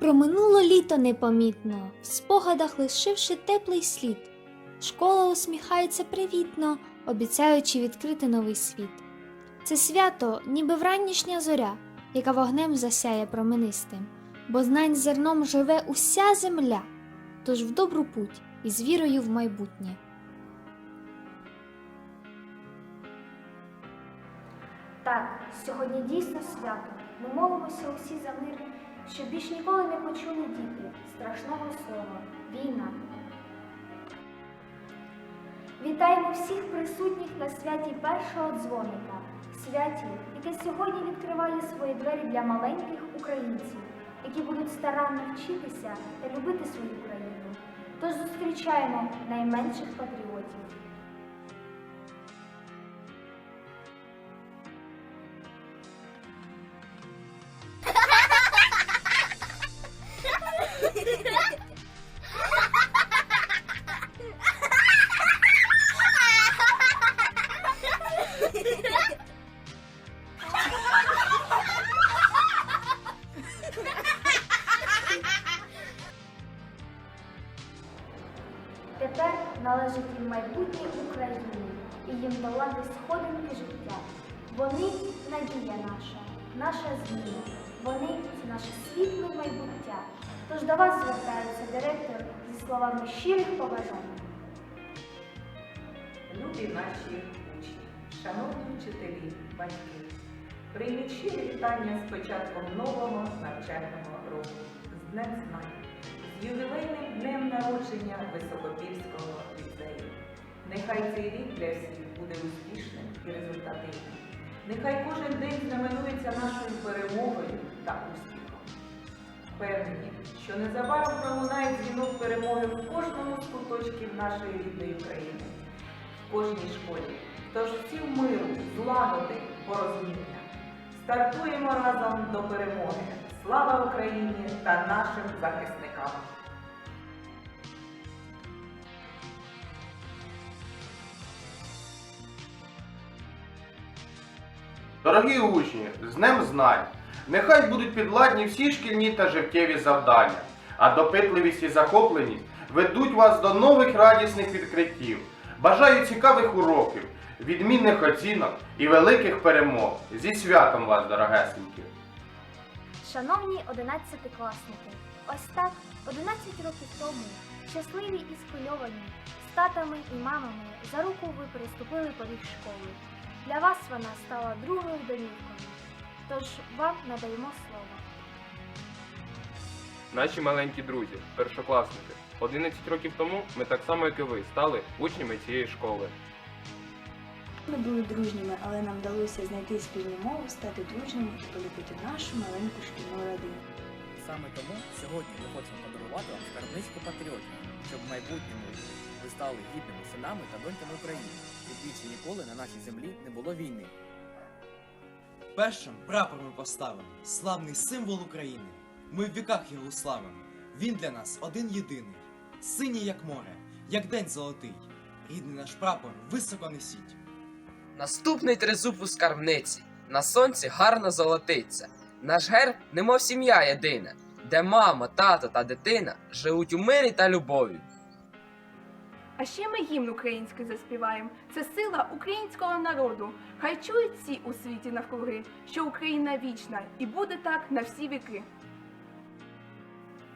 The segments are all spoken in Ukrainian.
Проминуло літо непомітно, в спогадах лишивши теплий слід. Школа усміхається привітно, обіцяючи відкрити новий світ. Це свято, ніби вранішня зоря, яка вогнем засяє променистим, бо знань зерном живе уся земля, тож в добру путь і з вірою в майбутнє. Так, сьогодні дійсно свято. Ми молимося усі за мир, щоб більш ніколи не почули діти страшного слова війна. Вітаємо всіх присутніх на святі першого дзвоника, святі, яке сьогодні відкриває свої двері для маленьких українців, які будуть старанно вчитися та любити свою країну. Тож зустрічаємо найменших патріотів. Майбутнє України і їм долати сходинки життя. Вони надія наша, наша зміна. Вони це наше світле майбуття. Тож до вас звертається директор зі словами щирих побажань. Любі наші учні, шановні вчителі, батьки, прийміть щирі вітання з початком нового навчального року, з Днем Знань, з ювілейним днем народження Високопільського. Нехай цей рік для всіх буде успішним і результативним. Нехай кожен день знаменується нашою перемогою та успіхом. Впевнені, що незабаром пролунає дзвінок перемоги в кожному з куточків нашої рідної країни в кожній школі. Тож всім миру, злагоди, порозуміння. Стартуємо разом до перемоги. Слава Україні та нашим захисникам! Дорогі учні, з Днем знань! Нехай будуть підладні всі шкільні та життєві завдання, а допитливість і захопленість ведуть вас до нових радісних відкриттів. Бажаю цікавих уроків, відмінних оцінок і великих перемог. Зі святом вас, дорогесенькі! Шановні одинадцятикласники, ось так 11 років тому, щасливі і схвильовані, з татами і мамами за руку ви переступили поріг школи. Для вас вона стала другою домівкою. Тож вам надаємо слово. Наші маленькі друзі, першокласники. 11 років тому ми так само, як і ви, стали учнями цієї школи. Ми були дружніми, але нам вдалося знайти спільну мову, стати дружніми і полюбити нашу маленьку шкільну родину. Саме тому сьогодні ми хочемо подарувати вам скарбничку патріотів, щоб в майбутньому ви стали гідними синами та доньками України, і більше ніколи на нашій землі не було війни. Першим прапор ми поставимо славний символ України. Ми в віках його славимо. Він для нас один єдиний. Синій, як море, як день золотий. Рідний наш прапор високо несіть. Наступний тризуб у скарбниці, на сонці гарно золотиться. Наш герб, немов сім'я єдина, де мама, тато та дитина живуть у мирі та любові. А ще ми гімн український заспіваємо. Це сила українського народу. Хай чують всі у світі навкруги, що Україна вічна і буде так на всі віки.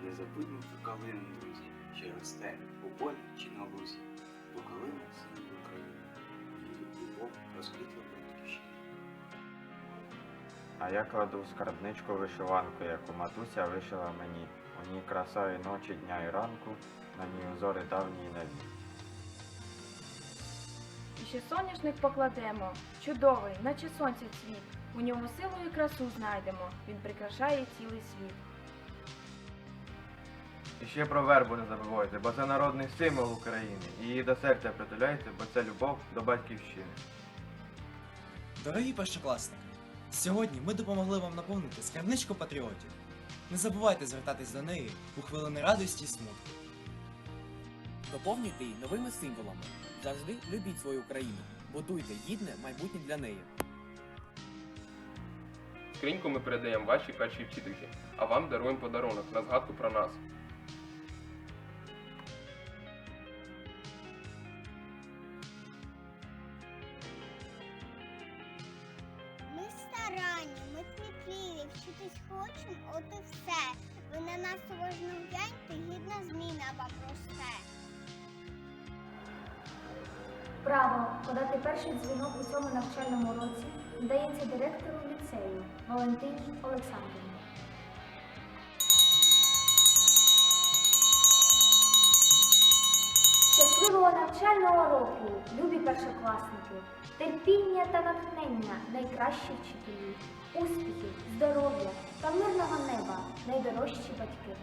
Не забудьмо про калину, друзі, що росте у полі чи на лузі, бо калина символ України, її любов розквітла. А я кладу в скарбничку вишиванку, яку матуся вишила мені. У ній краса і ночі, дня і ранку, на ній узори давні й нові. І ще соняшник покладемо. Чудовий, наче сонце цвіт. У ньому силу і красу знайдемо. Він прикрашає цілий світ. І ще про вербу не забувайте, бо це народний символ України. Її до серця притуляйте, бо це любов до батьківщини. Дорогі першокласники, сьогодні ми допомогли вам наповнити скарбничку патріотів. Не забувайте звертатись до неї у хвилини радості і смутку. Доповнюйте її новими символами. Завжди любіть свою країну, будуйте гідне майбутнє для неї. Скриньку ми передаємо вашій першій вчительці, а вам даруємо подарунок на згадку про нас. Кмітливі, вчитись хочемо, от і все. Ви на нас уважно гляньте, гідна зміна вам росте. Право подати перший дзвінок у цьому навчальному році вдається директору ліцею Валентині Олександрівні. Щасливого навчального року, любі першокласники! Терпіння та натхнення найкращі вчителі, успіхів, здоров'я та мирного неба найдорожчі батьки.